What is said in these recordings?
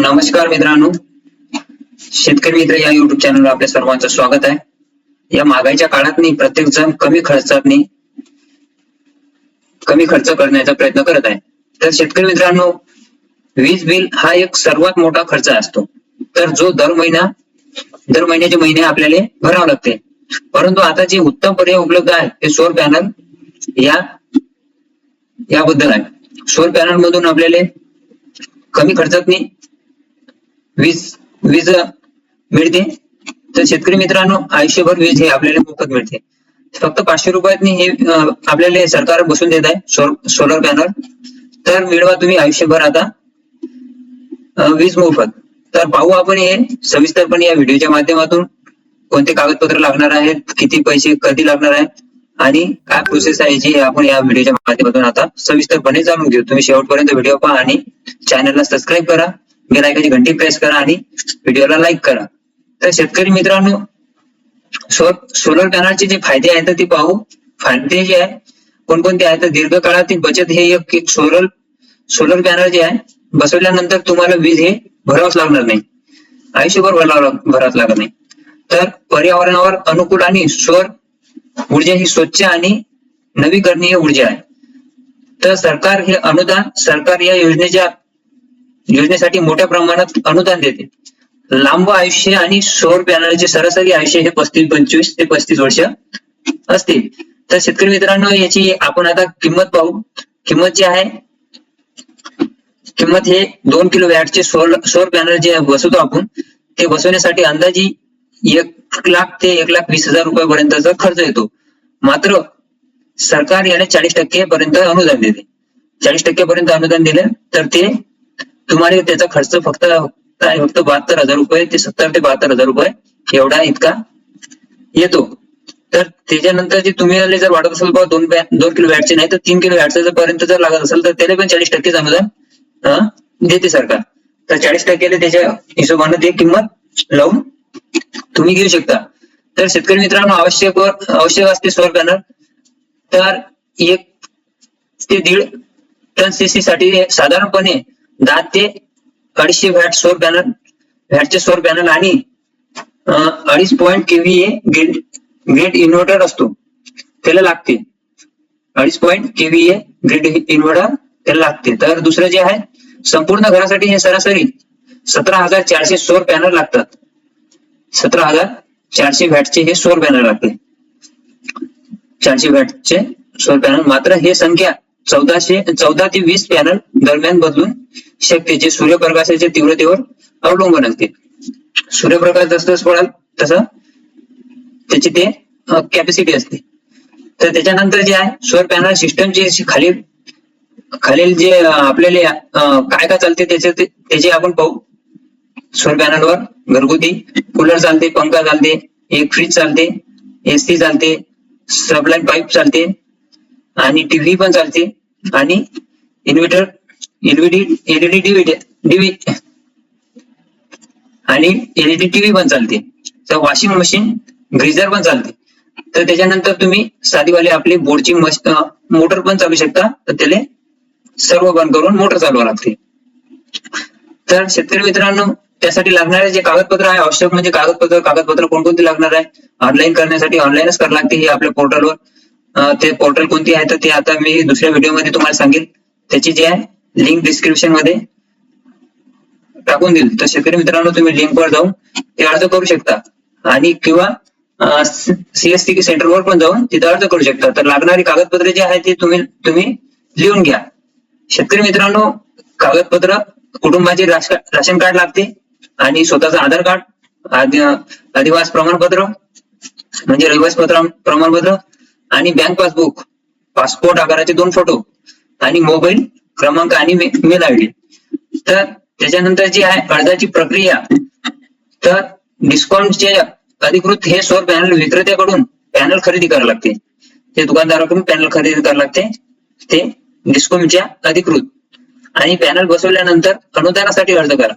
नमस्कार मित्रांनो. शेतकरी मित्र या युट्यूब चॅनलवर आपल्या सर्वांचं स्वागत आहे. या महागाईच्या काळात मी प्रत्येक जण कमी खर्चात कमी खर्च करण्याचा प्रयत्न करत आहे. तर शेतकरी मित्रांनो वीज बिल हा एक सर्वात मोठा खर्च असतो. तर जो दर महिना दर महिन्याचे महिने आपल्याला भरावे लागते. परंतु आता जे उत्तम पर्याय उपलब्ध आहे ते सोर पॅनल या याबद्दल आहे. सोर पॅनल मधून आपल्याला कमी खर्चात वीज वीज मिळते. तर शेतकरी मित्रांनो आयुष्यभर वीज हे आपल्याला मोफत मिळते. फक्त पाचशे रुपयातनी हे आपल्याला सरकार बसून देत आहे सोलर पॅनल तर मिळवा तुम्ही आयुष्यभर आता वीज मोफत. तर पाहू आपण हे सविस्तरपणे या व्हिडिओच्या माध्यमातून कोणते कागदपत्र लागणार आहेत किती पैसे कधी लागणार आहेत आणि काय प्रोसेस आहे जी आपण या व्हिडिओच्या माध्यमातून आता सविस्तरपणे जाणून घेऊ. तुम्ही शेवटपर्यंत व्हिडिओ पहा आणि चॅनलला सबस्क्राईब करा. बेल आयकॉनची घंटी प्रेस करा आणि व्हिडिओला लाईक करा. तर शेतकरी मित्रांनो सोलर पॅनलचे जे फायदे आहेत ते पाहू. फायदे जे आहे कोणकोणते आहेत? तर दीर्घकाळातील बचत हे एक सोलर सोलर पॅनल जे आहे बसवल्यानंतर तुम्हाला वीज हे भरावंच लागणार नाही. आयुष्यभर भराव भरावंच लागणार नाही. तर पर्यावरणावर अनुकूल आणि सौर ऊर्जा ही स्वच्छ आणि नवीकरणीय ऊर्जा आहे. तर सरकार हे अनुदान सरकार या योजनेच्या योजनेसाठी मोठ्या प्रमाणात अनुदान देते. लांब आयुष्य आणि सौर पॅनलचे सरासरी आयुष्य हे पस्तीस पंचवीस ते पस्तीस वर्ष असते तर शेतकरी मित्रांनो याची आपण आता किंमत पाहू. किंमत जी आहे किंमत हे दोन किलो वॅटचे सौर सौर पॅनल जे बसवतो आपण ते बसवण्यासाठी अंदाजी एक लाख ते एक लाख वीस हजार रुपयापर्यंतचा खर्च येतो. मात्र सरकार याने चाळीस टक्के पर्यंत अनुदान देते. चाळीस टक्केपर्यंत अनुदान दिलं तर ते तुम्हाला त्याचा खर्च फक्त काय फक्त बहात्तर हजार रुपये ते सत्तर ते बहात्तर हजार रुपये एवढा इतका येतो. तर त्याच्यानंतर जे तुम्ही जर वाढत असेल बा दोन दोन किलो वॅटचे नाही तर तीन किलो वॅटचं पर्यंत जर लागत असेल तर त्याला पण चाळीस टक्केच अनुदान देते सरकार. तर चाळीस टक्क्याला त्याच्या हिशोबानं ते किंमत लावून तुम्ही घेऊ शकता. तर शेतकरी मित्रांनो आवश्यक आवश्यक असते सोलर पॅनल तर एक ते दीड टन सीसी साठी साधारणपणे दहा ते अडीचशे व्हॅट सौर पॅनल व्हॅटचे सौर पॅनल आणि अडीच point KVA gate gate inverter असतो त्याला लागते. अडीच पॉईंट केव्हीए ग्रीड इन्व्हर्टर त्याला लागते. तर दुसरं जे आहे संपूर्ण घरासाठी हे सरासरी सतरा हजार चारशे सौर पॅनल लागतात. सतरा हजार चारशे व्हॅटचे हे सौर पॅनल लागते. चारशे व्हॅटचे सौर पॅनल. मात्र हे संख्या चौदाशे चौदा ते वीस पॅनल दरम्यान बदलून शकते जे सूर्यप्रकाशाच्या तीव्रतेवर अवलंबून असते. सूर्यप्रकाश जसं पडाल तसं त्याची ते कॅपॅसिटी असते. तर त्याच्यानंतर जे आहे सोलर पॅनल सिस्टमचे खालील खालील जे आपल्याला काय काय चालते त्याचे त्याचे आपण पाहू. सोलर पॅनलवर घरगुती कूलर चालते पंखा चालते एक फ्रीज चालते एसी चालते सबलाईन पाईप चालते आणि टीव्ही पण चालते. आणि inverter LED LED TV D V आणि एलईडी टीव्ही पण चालते. तर वॉशिंग मशीन ग्रीजर पण चालते. तर त्याच्यानंतर तुम्ही साधीवाले आपली बोर्डची मोटर पण चालू शकता. तर त्याला सर्व बंद करून मोटर चालवा लागते तर शेतकरी मित्रांनो त्यासाठी लागणारे जे कागदपत्र आहे आवश्यक म्हणजे कागदपत्र कागदपत्र कोणकोणती लागणार आहे ऑनलाईन करण्यासाठी ऑनलाईनच करावं लागते हे आपल्या पोर्टलवर ते पोर्टल कोणती आहे तर ते आता मी दुसऱ्या व्हिडिओमध्ये तुम्हाला सांगेल. त्याची जी आहे लिंक डिस्क्रिप्शनमध्ये टाकून देईल. तर शेतकरी मित्रांनो तुम्ही लिंक वर जाऊन ते अर्ज करू शकता. आणि किंवा सीएसटी सेंटरवर पण जाऊन तिथे अर्ज करू शकता. तर लागणारी कागदपत्रे जे आहेत ती तुम्ही तुम्ही लिहून घ्या. शेतकरी मित्रांनो कागदपत्र कुटुंबाचे राशन कार्ड लागते आणि स्वतःचं आधार कार्ड आदिवास प्रमाणपत्र म्हणजे रहिवास पत्र प्रमाणपत्र आणि बँक पासबुक पासपोर्ट आकाराचे दोन फोटो आणि मोबाईल क्रमांक आणि मेल आय डी तर त्याच्यानंतर जी आहे अर्जाची प्रक्रिया तर डिस्काउंटचे अधिकृत हे सौर पॅनल विक्रेत्याकडून पॅनल खरेदी करावे लागते. ते दुकानदाराकडून पॅनल खरेदी करावे लागते. ते डिस्कॉमच्या अधिकृत. आणि पॅनल बसवल्यानंतर अनुदानासाठी अर्ज करा.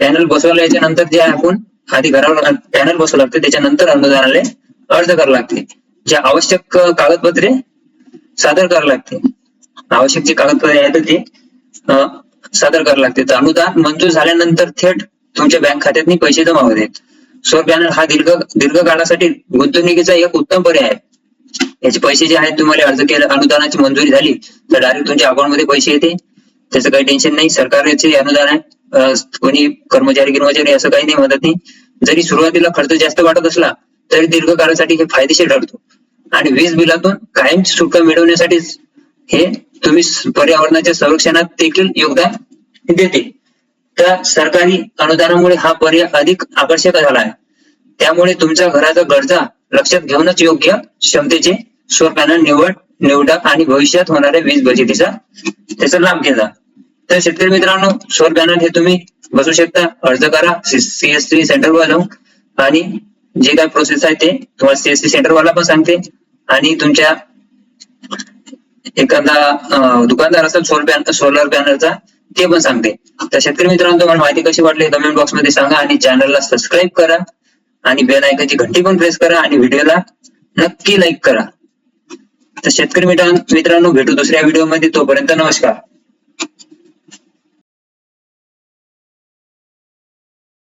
पॅनल बसवल्याच्या नंतर जे आपण आधी घरावर पॅनल बसवं लागते. त्याच्यानंतर अनुदानाला अर्ज करावं लागते. जे आवश्यक कागदपत्रे सादर करावे लागते. आवश्यक जे कागदपत्रे आहेत ते अं, सादर करावे लागते. तर अनुदान मंजूर झाल्यानंतर थेट तुमच्या बँक खात्यात पैसे जमा होते सौर पॅनल हा दीर्घ दीर्घ काळासाठी गुंतवणुकीचा एक उत्तम पर्याय आहे. याचे पैसे जे आहेत तुम्हाला अर्ज केला अनुदानाची मंजुरी झाली तर डायरेक्ट तुमच्या अकाउंटमध्ये पैसे येते. त्याचं काही टेन्शन नाही. सरकारचे अनुदान आहे. कोणी कर्मचारी कर्मचारी असं काही नाही मदत नाही. जरी सुरुवातीला खर्च जास्त वाटत असला तर दीर्घकाळासाठी हे फायदेशीर ठरतो. आणि वीज बिलातून कायम सुटका मिळवण्यासाठी हे तुम्ही पर्यावरणाच्या संरक्षणात देखील योगदान देते. त्या सरकारी अनुदानामुळे हा पर्याय अधिक आकर्षक झाला आहे. त्यामुळे तुमच्या घराचा गरजा लक्षात घेऊनच योग्य क्षमतेचे स्वरूपानं निवड निवडा आणि भविष्यात होणाऱ्या वीज बचतीचा त्याचा लाभ घेता. तर शेतकरी मित्रांनो सौर पॅनल हे तुम्ही बसू शकता. अर्ज करा सीएससी सेंटर वर जाऊन आणि जे काय प्रोसेस आहे ते तुम्हाला सीएससी सेंटर वाला पण सांगते. आणि तुमच्या एखादा दुकानदार असेल सोलर पॅन सोलर पॅनलचा ते पण सांगते. तर शेतकरी मित्रांनो तुम्हाला माहिती कशी वाटली कमेंट बॉक्समध्ये सांगा आणि चॅनलला सबस्क्राईब करा. आणि बेल ऐकायची घंटी पण प्रेस करा आणि व्हिडिओला नक्की लाईक करा. तर शेतकरी मित्रांनो भेटू दुसऱ्या व्हिडिओमध्ये. तोपर्यंत नमस्कार.